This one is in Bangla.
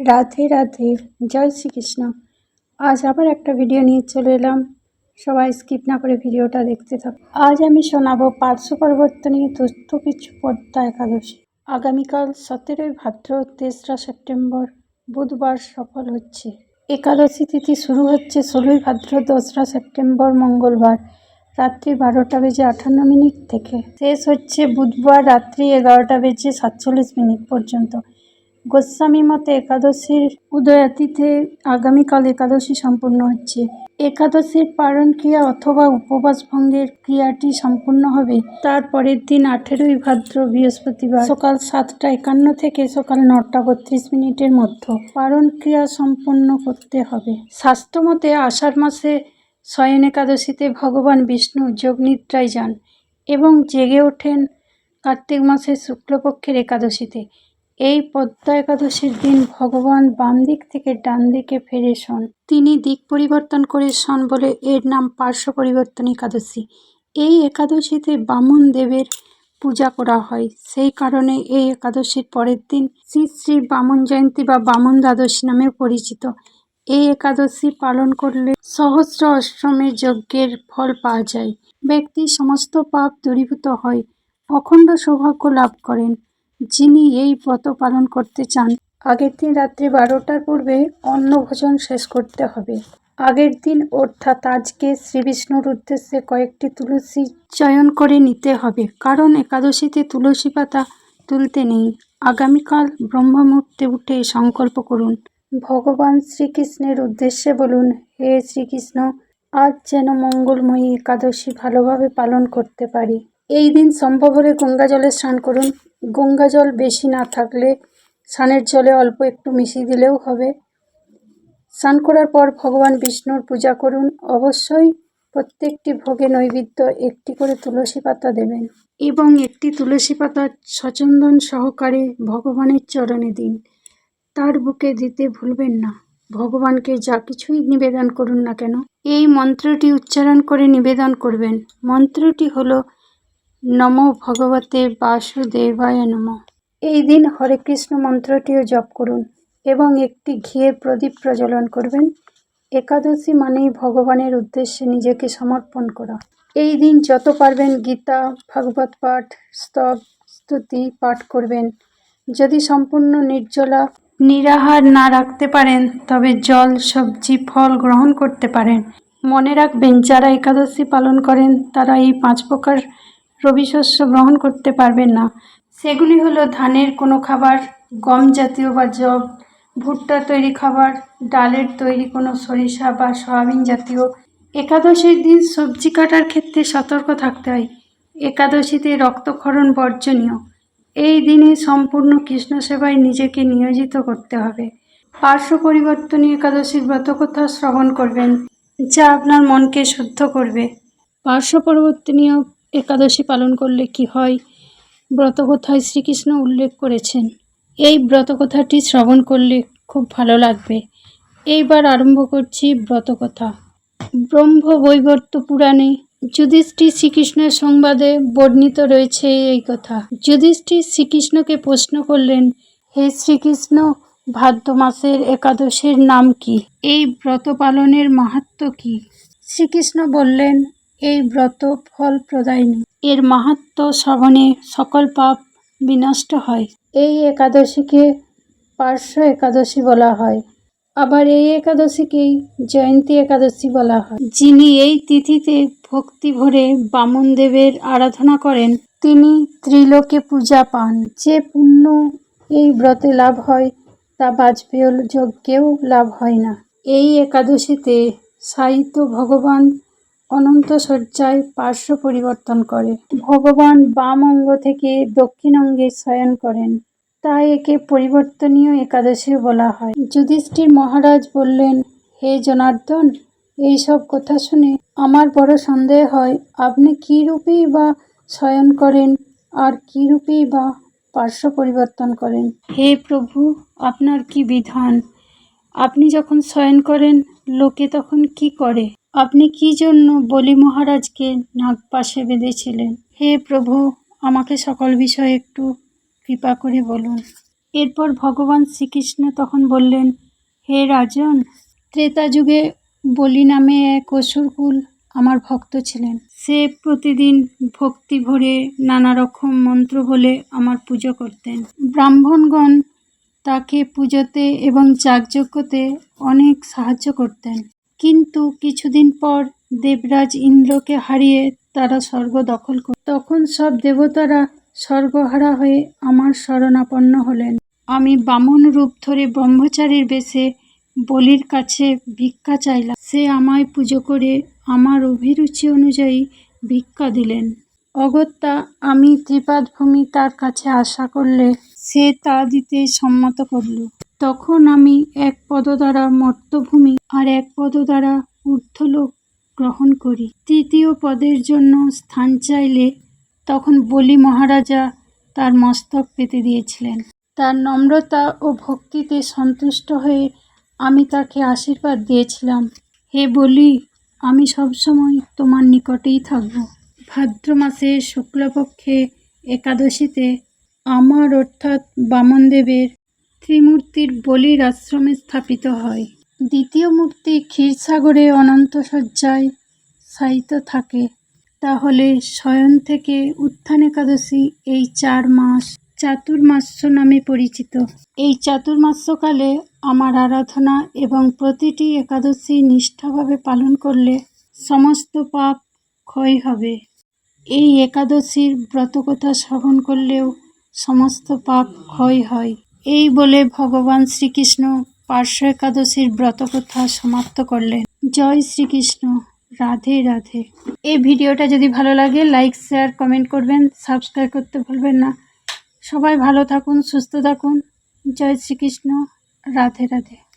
রাধে রাধে, জয় শ্রীকৃষ্ণ। আজ আবার একটা ভিডিও নিয়ে চলে এলাম। সবাই স্কিপ না করে ভিডিওটা দেখতে থাক। আজ আমি শোনাবো পার্শ্ব পরিবর্তনী তথ্য কিছু পদ্মা একাদশী। আগামীকাল সতেরোই ভাদ্র, তেসরা সেপ্টেম্বর, বুধবার সফল হচ্ছে। একাদশী তিথি শুরু হচ্ছে ষোলোই ভাদ্র, দোসরা সেপ্টেম্বর, মঙ্গলবার। রাত্রি বারোটা বেজে আটান্ন মিনিট থেকে। শেষ হচ্ছে বুধবার রাত্রি এগারোটা বেজে সাতচল্লিশ মিনিট পর্যন্ত। গোস্বামী মতে একাদশীর উদয়াতিথে আগামীকাল একাদশী সম্পূর্ণ হচ্ছে। একাদশীর পালন ক্রিয়া অথবা উপবাস ভঙ্গের ক্রিয়াটি সম্পূর্ণ হবে। তার পরের দিন আঠেরোই ভাদ্র বৃহস্পতিবার সকাল সাতটা একান্ন থেকে সকাল নটা বত্রিশ মিনিটের মধ্যে পালন ক্রিয়া সম্পূর্ণ করতে হবে। শাস্ত্রমতে আষাঢ় মাসে শয়ন একাদশীতে ভগবান বিষ্ণু যোগনিদ্রায় যান এবং জেগে ওঠেন কার্তিক মাসের শুক্লপক্ষের একাদশীতে। এই পদ্মা একাদশীর দিন ভগবান বাম দিক থেকে ডান দিকে ফেরে শোন তিনি দিক পরিবর্তন করে শোন বলে এর নাম পার্শ্ব পরিবর্তন একাদশী। এই একাদশীতে বামন দেবের পূজা করা হয়। সেই কারণে এই একাদশীর পরের দিন শ্রী শ্রী বামন জয়ন্তী বা বামন দ্বাদশী নামে পরিচিত। এই একাদশী পালন করলে সহস্র অষ্টমের যজ্ঞের ফল পাওয়া যায়। ব্যক্তি সমস্ত পাপ দূরীভূত হয়, অখণ্ড সৌভাগ্য লাভ করেন। যিনি এই ব্রত পালন করতে চান, আগের দিন রাত্রে বারোটার পূর্বে অন্নভোজন শেষ করতে হবে। আগের দিন অর্থাৎ আজকে শ্রীবিষ্ণুর উদ্দেশ্যে কয়েকটি তুলসী চয়ন করে নিতে হবে, কারণ একাদশীতে তুলসী পাতা তুলতে নেই। আগামীকাল ব্রহ্মমুহূর্তে উঠে সংকল্প করুন। ভগবান শ্রীকৃষ্ণের উদ্দেশ্যে বলুন, হে শ্রীকৃষ্ণ, আজ যেন মঙ্গলময়ী একাদশী ভালোভাবে পালন করতে পারি। এই দিন সম্ভব হলে গঙ্গা জলে স্নান করুন। গঙ্গা জল বেশি না থাকলে স্নানের জলে অল্প একটু মিশিয়ে দিলেও হবে। স্নান করার পর ভগবান বিষ্ণুর পূজা করুন। অবশ্যই প্রত্যেকটি ভোগে নৈবেদ্য একটি করে তুলসী পাতা দেবেন এবং একটি তুলসী পাতা সচন্দন সহকারে ভগবানের চরণে দিন। তার বুকে দিতে ভুলবেন না। ভগবানকে যা কিছুই নিবেদন করুন না কেন, এই মন্ত্রটি উচ্চারণ করে নিবেদন করবেন। মন্ত্রটি হলো, নম ভগবতে বাসুদেবায় নম। এই দিন হরে কৃষ্ণ মন্ত্রটিও জপ করুন এবং একটি ঘিয়ের প্রদীপ প্রজ্বলন করবেন। একাদশী মানেই ভগবানের উদ্দেশ্যে নিজেকে সমর্পণ করা। এই দিন যত পারবেন গীতা, ভাগবত পাঠ, স্তব, স্তুতি পাঠ করবেন। যদি সম্পূর্ণ নির্জলা নিরাহার না রাখতে পারেন, তবে জল সবজি ফল গ্রহণ করতে পারেন। মনে রাখবেন, যারা একাদশী পালন করেন, তারা এই পাঁচ প্রকার রবি শস্য গ্রহণ করতে পারবেন না। সেগুলি হলো ধানের কোনো খাবার, গম জাতীয় বা জব ভুট্টার তৈরি খাবার, ডালের তৈরি কোনো সরিষা বা সয়াবিন জাতীয়। একাদশীর দিন সবজি কাটার ক্ষেত্রে সতর্ক থাকতে হয়। একাদশীতে রক্তক্ষরণ বর্জনীয়। এই দিনে সম্পূর্ণ কৃষ্ণ সেবায় নিজেকে নিয়োজিত করতে হবে। পার্শ্ব পরিবর্তনী একাদশীর ব্রতকথা শ্রবণ করবেন, যা আপনার মনকে শুদ্ধ করবে। পার্শ্ব পরিবর্তনীয় একাদশী পালন করলে কি হয়? ব্রতকথায় শ্রীকৃষ্ণ উল্লেখ করেছেন। এই ব্রতকথাটি শ্রবণ করলে খুব ভালো লাগবে। এইবার আরম্ভ করছি ব্রতকথা। ব্রহ্ম বৈবর্ত পুরাণে যুধিষ্ঠির শ্রীকৃষ্ণের সংবাদে বর্ণিত রয়েছে এই কথা। যুধিষ্ঠির শ্রীকৃষ্ণকে প্রশ্ন করলেন হে শ্রীকৃষ্ণ ভাদ্র মাসের একাদশীর নাম কি? এই ব্রত পালনের মাহাত্ম্য কি? শ্রীকৃষ্ণ বললেন এই ব্রত ফল প্রদায়নী। এর মাহাত্ম্য শ্রবণে সকল পাপ বিনষ্ট হয়। এই একাদশীকে পার্শ্ব একাদশী বলা হয়। আবার এই একাদশীকেই জয়ন্তী একাদশী বলা হয়। যিনি এই তিথিতে ভক্তি ভরে বামন দেবের আরাধনা করেন, তিনি ত্রিলোকে পূজা পান। যে পুণ্য এই ব্রতে লাভ হয়, তা বাজপেয় যজ্ঞেও লাভ হয় না। এই একাদশীতে সাহিত্য ভগবান অনন্ত শয্যায় পার্শ্ব পরিবর্তন করে। ভগবান বাম অঙ্গ থেকে দক্ষিণ অঙ্গে শয়ন করেন। তাই একে পরিবর্তনীয় একাদশীও বলা হয়। যুধিষ্ঠির মহারাজ বললেন, হে জনার্দন এইসব কথা শুনে আমার বড় সন্দেহ হয়, আপনি কী রূপেই বা শয়ন করেন, আর কী রূপেই বা পার্শ্ব পরিবর্তন করেন? হে প্রভু, আপনার কি বিধান? আপনি যখন শয়ন করেন, লোকে তখন কি করে? আপনি কি জন্য বলি মহারাজকে নাগপাশে বেঁধেছিলেন? হে প্রভু, আমাকে সকল বিষয়ে একটু কৃপা করে বলুন। এরপর ভগবান শ্রীকৃষ্ণ তখন বললেন, হে রাজন, ত্রেতা যুগে বলি নামে এক অসুরকুল আমার ভক্ত ছিলেন। সে প্রতিদিন ভক্তি ভরে নানা রকম মন্ত্র বলে আমার পুজো করতেন। ব্রাহ্মণগণ তাকে পুজোতে এবং যাগযজ্ঞতে অনেক সাহায্য করতেন। কিন্তু কিছুদিন পর দেবরাজ ইন্দ্রকে হারিয়ে তারা স্বর্গ দখল করত তখন সব দেবতারা স্বর্গহারা হয়ে আমার শরণাপন্ন হলেন। আমি বামন রূপ ধরে ব্রহ্মচারীর বেশে বলির কাছে ভিক্ষা চাইলাম। সে আমায় পুজো করে আমার অভিরুচি অনুযায়ী ভিক্ষা দিলেন। অগত্যা আমি ত্রিপাদ ভূমি তার কাছে আশা করলে সে তা দিতে সম্মত করল। তখন আমি এক পদ দ্বারা মর্তভূমি আর এক পদ দ্বারা ঊর্ধ্বলোক গ্রহণ করি। তৃতীয় পদের জন্য স্থান চাইলে তখন বলি মহারাজা তার মস্তক পেতে দিয়েছিলেন। তার নম্রতা ও ভক্তিতে সন্তুষ্ট হয়ে আমি তাকে আশীর্বাদ দিয়েছিলাম। হে বলি, আমি সবসময় তোমার নিকটেই থাকব। ভাদ্র মাসে শুক্লপক্ষে একাদশীতে আমার অর্থাৎ বামনদেবের ত্রিমূর্তির বলির আশ্রমে স্থাপিত হয়। দ্বিতীয় মূর্তি ক্ষীরসাগরে অনন্ত শয্যায় শায়িত থাকে। তাহলে শয়ন থেকে উত্থান একাদশী এই চার মাস চাতুর্মাস্য নামে পরিচিত। এই চাতুর্মাস্যকালে আমার আরাধনা এবং প্রতিটি একাদশী নিষ্ঠাভাবে পালন করলে সমস্ত পাপ ক্ষয় হবে। এই একাদশীর ব্রতকথা শ্রবণ করলেও সমস্ত পাপ ক্ষয় হয়। এই বলে ভগবান শ্রীকৃষ্ণ পার্শ্ব একাদশীর ব্রতকথা সমাপ্ত করলেন। জয় শ্রীকৃষ্ণ। রাধে রাধে। এই ভিডিওটা যদি ভালো লাগে লাইক শেয়ার কমেন্ট করবেন সাবস্ক্রাইব করতে ভুলবেন না। সবাই ভালো থাকুন, সুস্থ থাকুন। জয় শ্রীকৃষ্ণ। রাধে রাধে।